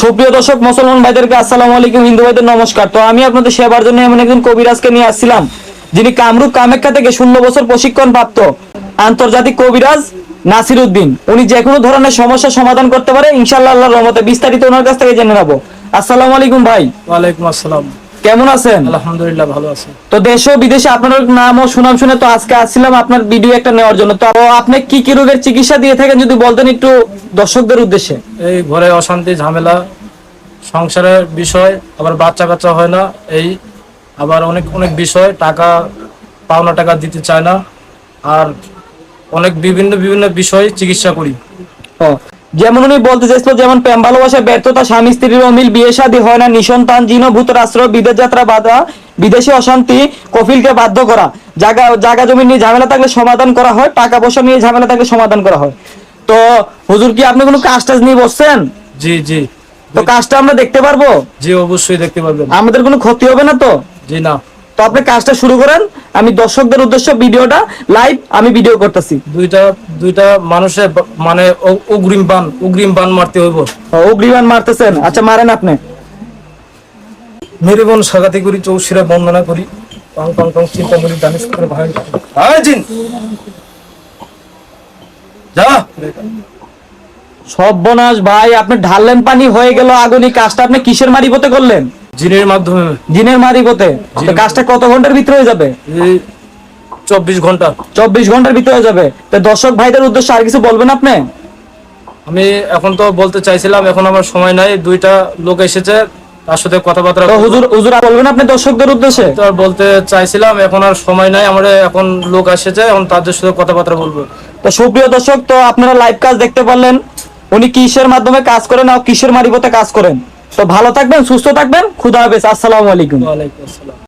সুপ্রিয় দর্শক, মুসলমান ভাইদেরকে আসসালামু আলাইকুম, হিন্দু ভাইদের নমস্কার। তো আমি আপনাদের সেবার জন্য এমন একজন কবিরাজকে নিয়ে আসছিলাম, যিনি কামরূপ কামাখ্যা থেকে শূন্য বছর প্রশিক্ষণ প্রাপ্ত আন্তর্জাতিক কবিরাজ নাসির উদ্দিন। উনি যে কোনো ধরনের সমস্যা সমাধান করতে পারে, ইনশাআল্লাহ আল্লাহর রহমতে বিস্তারিত ওনার কাছ থেকে জেনে নেব। আসসালামু আলাইকুম ভাই। ওয়ালাইকুম আসসালাম। কেমন আছেন? আলহামদুলিল্লাহ ভালো আছি। তো দেশ ও বিদেশে আপনার নাম ও সুনাম শুনে তো আজকে আসছিলাম আপনার ভিডিও একটা নেওয়ার জন্য। তো আপনি কি কি রোগের চিকিৎসা দিয়ে থাকেন যদি বলতেন একটু দর্শকদের উদ্দেশ্যে? এই ঘরে অশান্তি ঝামেলা সংসারের বিষয় আবার বাচ্চা কাচ্চা হয় না এই আবার অনেক অনেক বিষয় টাকা পাওনা টাকা দিতে চায় না আর অনেক বিভিন্ন বিভিন্ন বিষয়ে চিকিৎসা করি। ও, যেমন উনি বলতে চাইছিল যেমন প্রেম ভালোবাসা ব্যর্থতা স্বামী স্ত্রীর অমিল বিয়ে শাদী হয় না নিসন্তান জিন ভূতের আশ্রয় বিদেশ যাত্রা বাধা বিদেশি অশান্তি কফিলকে বাধ্য করা। জায়গা জায়গা জমি নিয়ে ঝামেলা থাকলে সমাধান করা হয় টাকা পয়সা নিয়ে ঝামেলা থাকলে সমাধান করা হয়। তো হুজুর কি আপনি কোনো কাজ টাজ নিয়ে বসছেন? জি জি। তো কাজটা আমরা দেখতে পারব? জি অবশ্যই দেখতে পাবেন আমাদের কোনো ক্ষতি হবে না তো? জি না। তো আপনি কাজটা শুরু করেন। আমি দর্শকদের উদ্দেশ্য ভিডিওটা লাইভ আমি ভিডিও করতেছি। দুইটা দুইটা মানুষের মানে অগ্রিম বান অগ্রিম বান মারতে হইব। অগ্রিমান মারতেছেন। আচ্ছা মারেন আপনি। মেরে বোন সাগাতি করি চৌশিরা বন্দনা করি। টং টং টং চিন্তা করি দানিশ করে ভাই। ভাই জিন। যা। সর্বনাশ ভাই আপনি ঢাললেন পানি হয়ে গেল আগুনি। কাজটা আপনি কিসের মারিপথে করলেন? জিনের মাধ্যমে। জিনের মারিপথে তো কাজটা কত ঘণ্টার ভিতরে হয়ে যাবে? চব্বিশ ঘণ্টা। চব্বিশ ঘণ্টার ভিতরে হয়ে যাবে। তো দর্শক ভাইদের উদ্দেশ্যে আর কিছু বলবেন আপনি? আমি এখন তো বলতে চাইছিলাম এখন আমার সময় নাই দুইটা লোক এসেছে তার সাথে কথাবার্তা তো হুজুর হুজুর বলবেন আপনি দর্শকদের উদ্দেশ্যে? তো আর বলতে চাইছিলাম এখন আর সময় নাই আমার এখন লোক এসেছে এখন তাদের সাথে কথাবার্তা বলব। তো সুপ্রিয় দর্শক তো আপনারা লাইভ কাজ দেখতে পারলেন। উনি কিসের মাধ্যমে কাজ করেন আর কিসের মারিপথে কাজ করেন? তো ভালো থাকবেন সুস্থ থাকবেন খুদা হাফেজ আসসালামু আলাইকুম। ওয়ালাইকুম আসসালাম।